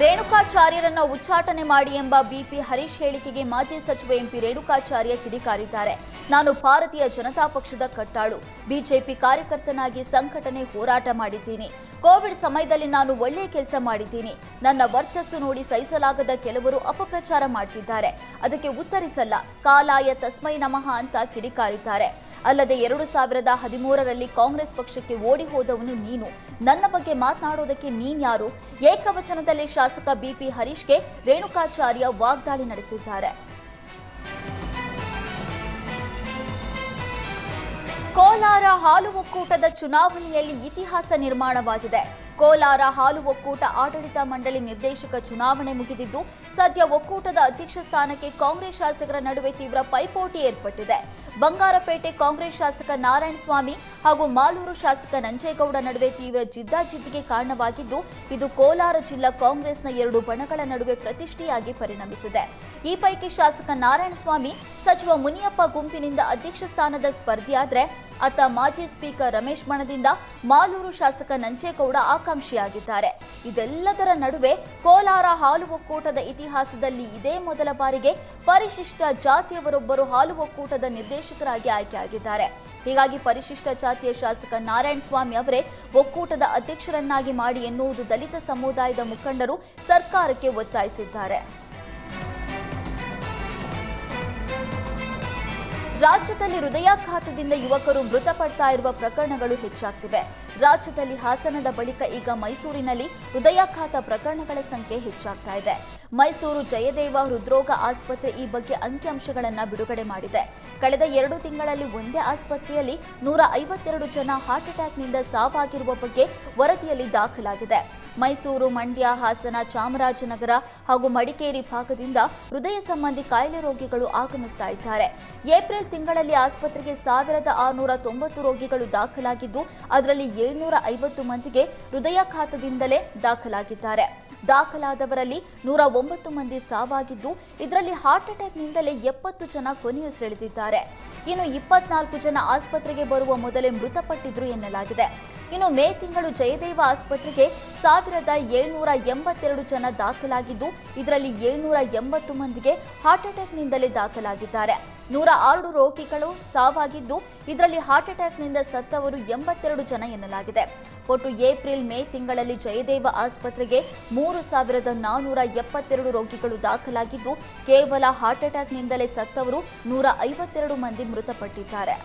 ರೇಣುಕಾಚಾರ್ಯರನ್ನ ಉಚ್ಚಾಟನೆ ಮಾಡಿ ಎಂಬ ಬಿಪಿ ಹರೀಶ್ ಹೇಳಿಕೆಗೆ ಮಾಜಿ ಸಚಿವ ಎಂಪಿ ರೇಣುಕಾಚಾರ್ಯ ಕಿಡಿಕಾರಿದ್ದಾರೆ. ನಾನು ಭಾರತೀಯ ಜನತಾ ಪಕ್ಷದ ಕಟ್ಟಾಳು. ಬಿಜೆಪಿ ಕಾರ್ಯಕರ್ತನಾಗಿ ಸಂಘಟನೆ ಹೋರಾಟ ಮಾಡಿದ್ದೀನಿ. ಕೋವಿಡ್ ಸಮಯದಲ್ಲಿ ನಾನು ಒಳ್ಳೆಯ ಕೆಲಸ ಮಾಡಿದ್ದೀನಿ. ನನ್ನ ವರ್ಚಸ್ಸು ನೋಡಿ ಸಹಿಸಲಾಗದ ಕೆಲವರು ಅಪಪ್ರಚಾರ ಮಾಡ್ತಿದ್ದಾರೆ. ಅದಕ್ಕೆ ಉತ್ತರಿಸಲ್ಲ. ಕಾಲಾಯ ತಸ್ಮೈ ನಮಃ ಅಂತ ಕಿಡಿಕಾರಿದ್ದಾರೆ. ಅಲ್ಲದೆ ಎರಡು ಸಾವಿರದ ಹದಿಮೂರರಲ್ಲಿ ಕಾಂಗ್ರೆಸ್ ಪಕ್ಷಕ್ಕೆ ಓಡಿ ಹೋದವನು ನೀನು. ನನ್ನ ಬಗ್ಗೆ ಮಾತನಾಡೋದಕ್ಕೆ ನೀನ್ಯಾರು ಏಕವಚನದಲ್ಲಿ ಶಾಸಕ ಬಿಪಿ ಹರೀಶ್ಗೆ ರೇಣುಕಾಚಾರ್ಯ ವಾಗ್ದಾಳಿ ನಡೆಸಿದ್ದಾರೆ. ಕೋಲಾರ ಹಾಲು ಒಕ್ಕೂಟದ ಚುನಾವಣೆಯಲ್ಲಿ ಇತಿಹಾಸ ನಿರ್ಮಾಣವಾಗಿದೆ. ಕೋಲಾರ ಹಾಲು ಒಕ್ಕೂಟ ಆಡಳಿತ ಮಂಡಳಿ ನಿರ್ದೇಶಕ ಚುನಾವಣೆ ಮುಗಿದಿದ್ದು, ಸದ್ಯ ಒಕ್ಕೂಟದ ಅಧ್ಯಕ್ಷ ಸ್ಥಾನಕ್ಕೆ ಕಾಂಗ್ರೆಸ್ ಶಾಸಕರ ನಡುವೆ ತೀವ್ರ ಪೈಪೋಟಿ ಏರ್ಪಟ್ಟಿದೆ. ಬಂಗಾರಪೇಟೆ ಕಾಂಗ್ರೆಸ್ ಶಾಸಕ ನಾರಾಯಣ ಸ್ವಾಮಿ ಹಾಗೂ ಮಾಲೂರು ಶಾಸಕ ನಂಜೇಗೌಡ ನಡುವೆ ತೀವ್ರ ಜಿದ್ದಾಜಿದ್ದಿಗೆ ಕಾರಣವಾಗಿದ್ದು, ಇದು ಕೋಲಾರ ಜಿಲ್ಲಾ ಕಾಂಗ್ರೆಸ್ನ ಎರಡು ಬಣಗಳ ನಡುವೆ ಪ್ರತಿಷ್ಠೆಯಾಗಿ ಪರಿಣಮಿಸಿದೆ. ಈ ಪೈಕಿ ಶಾಸಕ ನಾರಾಯಣ ಸ್ವಾಮಿ ಸಚಿವ ಮುನಿಯಪ್ಪ ಗುಂಪಿನಿಂದ ಅಧ್ಯಕ್ಷ ಸ್ಥಾನದ ಸ್ಪರ್ಧಿಯಾದರೆ ಅತ್ತ ಮಾಜಿ ಸ್ಪೀಕರ್ ರಮೇಶ್ ಮಣದಿಂದ ಮಾಲೂರು ಶಾಸಕ ನಂಜೇಗೌಡ ಆಕಾಂಕ್ಷಿಯಾಗಿದ್ದಾರೆ. ಇದೆಲ್ಲದರ ನಡುವೆ ಕೋಲಾರ ಹಾಲು ಒಕ್ಕೂಟದ ಇತಿಹಾಸದಲ್ಲಿ ಇದೇ ಮೊದಲ ಬಾರಿಗೆ ಪರಿಶಿಷ್ಟ ಜಾತಿಯವರೊಬ್ಬರು ಹಾಲು ಒಕ್ಕೂಟದ ನಿರ್ದೇಶಕರಾಗಿ ಆಯ್ಕೆಯಾಗಿದ್ದಾರೆ. ಹೀಗಾಗಿ ಪರಿಶಿಷ್ಟ ಜಾತಿಯ ಶಾಸಕ ನಾರಾಯಣ ಸ್ವಾಮಿ ಅವರೇ ಒಕ್ಕೂಟದ ಅಧ್ಯಕ್ಷರನ್ನಾಗಿ ಮಾಡಿ ಎನ್ನುವುದು ದಲಿತ ಸಮುದಾಯದ ಮುಖಂಡರು ಸರ್ಕಾರಕ್ಕೆ ಒತ್ತಾಯಿಸಿದ್ದಾರೆ. ರಾಜ್ಯದಲ್ಲಿ ಹೃದಯಾಘಾತದಿಂದ ಯುವಕರು ಮೃತಪಡ್ತಾ ಇರುವ ಪ್ರಕರಣಗಳು ಹೆಚ್ಚಾಗ್ತಿವೆ. ರಾಜ್ಯದಲ್ಲಿ ಹಾಸನದ ಬಳಿಕ ಈಗ ಮೈಸೂರಿನಲ್ಲಿ ಹೃದಯಾಘಾತ ಪ್ರಕರಣಗಳ ಸಂಖ್ಯೆ ಹೆಚ್ಚಾಗ್ತಾ ಇದೆ. ಮೈಸೂರು ಜಯದೇವ ಹೃದ್ರೋಗ ಆಸ್ಪತ್ರೆ ಈ ಬಗ್ಗೆ ಅಂಕಿಅಂಶಗಳನ್ನು ಬಿಡುಗಡೆ ಮಾಡಿದೆ. ಕಳೆದ ಎರಡು ತಿಂಗಳಲ್ಲಿ ಒಂದೇ ಆಸ್ಪತ್ರೆಯಲ್ಲಿ ನೂರ ಐವತ್ತೆರಡು ಜನ ಹಾರ್ಟ್ ಅಟ್ಯಾಕ್ನಿಂದ ಸಾವಾಗಿರುವ ಬಗ್ಗೆ ವರದಿಯಲ್ಲಿ ದಾಖಲಾಗಿದೆ. ಮೈಸೂರು, ಮಂಡ್ಯ, ಹಾಸನ, ಚಾಮರಾಜನಗರ ಹಾಗೂ ಮಡಿಕೇರಿ ಭಾಗದಿಂದ ಹೃದಯ ಸಂಬಂಧಿ ಕಾಯಿಲೆ ರೋಗಿಗಳು ಆಗಮಿಸ್ತಾ ಇದ್ದಾರೆ. ಏಪ್ರಿಲ್ ತಿಂಗಳಲ್ಲಿ ಆಸ್ಪತ್ರೆಗೆ ಸಾವಿರದ ಆರುನೂರ ತೊಂಬತ್ತು ರೋಗಿಗಳು ದಾಖಲಾಗಿದ್ದು, ಅದರಲ್ಲಿ ಏಳ್ನೂರ ಐವತ್ತು ಮಂದಿಗೆ ಹೃದಯಾಘಾತದಿಂದಲೇ ದಾಖಲಾಗಿದ್ದಾರೆ. ದಾಖಲಾದವರಲ್ಲಿ ನೂರ ಒಂಬತ್ತು ಮಂದಿ ಸಾವಾಗಿದ್ದು, ಇದರಲ್ಲಿ ಹಾರ್ಟ್ ಅಟ್ಯಾಕ್ನಿಂದಲೇ ಎಪ್ಪತ್ತು ಜನ ಕೊನೆಯುಸಿರೆಳೆದಿದ್ದಾರೆ ಇನ್ನು ಇಪ್ಪತ್ನಾಲ್ಕು ಜನ ಆಸ್ಪತ್ರೆಗೆ ಬರುವ ಮೊದಲೇ ಮೃತಪಟ್ಟಿದ್ರು ಎನ್ನಲಾಗಿದೆ. ಇನ್ನು ಮೇ ತಿಂಗಳು ಜಯದೇವ ಆಸ್ಪತ್ರೆಗೆ ಸಾವಿರದ ಏಳ್ನೂರ ಎಂಬತ್ತೆರಡು ಜನ ದಾಖಲಾಗಿದ್ದು, ಇದರಲ್ಲಿ ಏಳ್ನೂರ ಎಂಬತ್ತು ಮಂದಿಗೆ ಹಾರ್ಟ್ ಅಟ್ಯಾಕ್ನಿಂದಲೇ ದಾಖಲಾಗಿದ್ದಾರೆ. ನೂರ ಆರು ರೋಗಿಗಳು ಸಾವಾಗಿದ್ದು, ಇದರಲ್ಲಿ ಹಾರ್ಟ್ ಅಟ್ಯಾಕ್ನಿಂದ ಸತ್ತವರು ಎಂಬತ್ತೆರಡು ಜನ ಎನ್ನಲಾಗಿದೆ. ಒಟ್ಟು ಏಪ್ರಿಲ್ ಮೇ ತಿಂಗಳಲ್ಲಿ ಜಯದೇವ ಆಸ್ಪತ್ರೆಗೆ ಮೂರು ಸಾವಿರದ ನಾನ್ನೂರ ಎಪ್ಪತ್ತೆರಡು ರೋಗಿಗಳು ದಾಖಲಾಗಿದ್ದು, ಕೇವಲ ಹಾರ್ಟ್ ಅಟ್ಯಾಕ್ನಿಂದಲೇ ಸತ್ತವರು ನೂರ ಐವತ್ತೆರಡು ಮಂದಿ ಮೃತಪಟ್ಟಿದ್ದಾರೆ.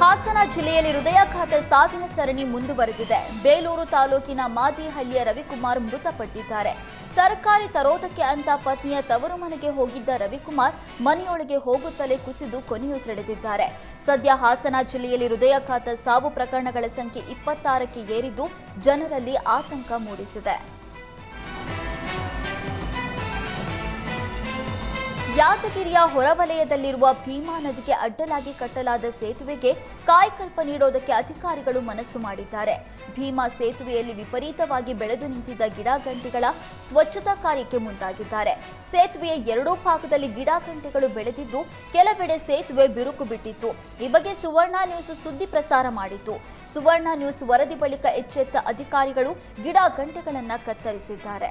ಹಾಸನ ಜಿಲ್ಲೆಯಲ್ಲಿ ಹೃದಯಾಘಾತ ಸಾವಿನ ಸರಣಿ ಮುಂದುವರೆದಿದೆ. ಬೇಲೂರು ತಾಲೂಕಿನ ಮಾದಿಹಳ್ಳಿಯ ರವಿಕುಮಾರ್ ಮೃತಪಟ್ಟಿದ್ದಾರೆ. ತರಕಾರಿ ತರೋದಕ್ಕೆ ಅಂತ ಪತ್ನಿಯ ತವರು ಮನೆಗೆ ಹೋಗಿದ್ದ ರವಿಕುಮಾರ್ ಮನೆಯೊಳಗೆ ಹೋಗುತ್ತಲೇ ಕುಸಿದು ಕೊನೆಯುಸಿರೆಳೆದಿದ್ದಾರೆ ಸದ್ಯ ಹಾಸನ ಜಿಲ್ಲೆಯಲ್ಲಿ ಹೃದಯಾಘಾತ ಸಾವು ಪ್ರಕರಣಗಳ ಸಂಖ್ಯೆ ಇಪ್ಪತ್ತಾರಕ್ಕೆ ಏರಿದ್ದು ಜನರಲ್ಲಿ ಆತಂಕ ಮೂಡಿಸಿದೆ. ಯಾದಗಿರಿಯ ಹೊರವಲಯದಲ್ಲಿರುವ ಭೀಮಾ ನದಿಗೆ ಅಡ್ಡಲಾಗಿ ಕಟ್ಟಲಾದ ಸೇತುವೆಗೆ ಕಾಯಕಲ್ಪ ನೀಡೋದಕ್ಕೆ ಅಧಿಕಾರಿಗಳು ಮನಸ್ಸು ಮಾಡಿದ್ದಾರೆ. ಭೀಮಾ ಸೇತುವೆಯಲ್ಲಿ ವಿಪರೀತವಾಗಿ ಬೆಳೆದು ನಿಂತಿದ್ದ ಗಿಡಗಂಟಿಗಳ ಸ್ವಚ್ಛತಾ ಕಾರ್ಯಕ್ಕೆ ಮುಂದಾಗಿದ್ದಾರೆ. ಸೇತುವೆಯ ಎರಡೂ ಭಾಗದಲ್ಲಿ ಗಿಡಗಂಟಿಗಳು ಬೆಳೆದಿದ್ದು, ಕೆಲವೆಡೆ ಸೇತುವೆ ಬಿರುಕು ಬಿಟ್ಟಿತ್ತು. ಈ ಬಗ್ಗೆ ಸುವರ್ಣ ನ್ಯೂಸ್ ಸುದ್ದಿ ಪ್ರಸಾರ ಮಾಡಿತು. ಸುವರ್ಣ ನ್ಯೂಸ್ ವರದಿ ಬಳಿಕ ಎಚ್ಚೆತ್ತ ಅಧಿಕಾರಿಗಳು ಗಿಡ ಗಂಟೆಗಳನ್ನು ಕತ್ತರಿಸಿದ್ದಾರೆ.